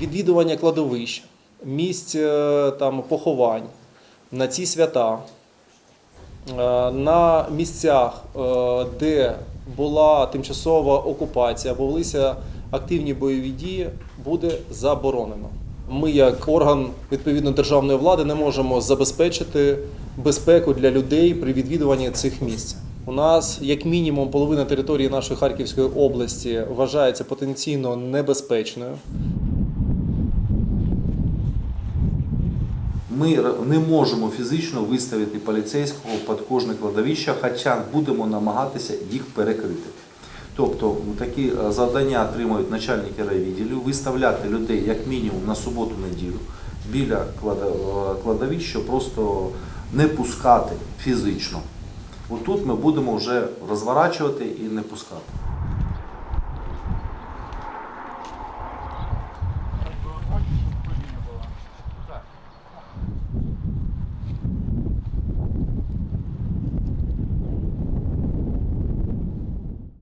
відвідування кладовищ, місць е, там, поховань на ці свята, е, на місцях, е, де була тимчасова окупація або велися активні бойові дії, буде заборонено. Ми, як орган відповідно державної влади, не можемо забезпечити безпеку для людей при відвідуванні цих місць. У нас як мінімум половина території нашої Харківської області вважається потенційно небезпечною. Ми не можемо фізично виставити поліцейського під кожне кладовище, хоча будемо намагатися їх перекрити. Тобто такі е, завдання отримують начальники райвідділів, виставляти людей як мінімум на суботу-неділю біля е, щоб просто не пускати фізично. Отут ми будемо вже розворачувати і не пускати.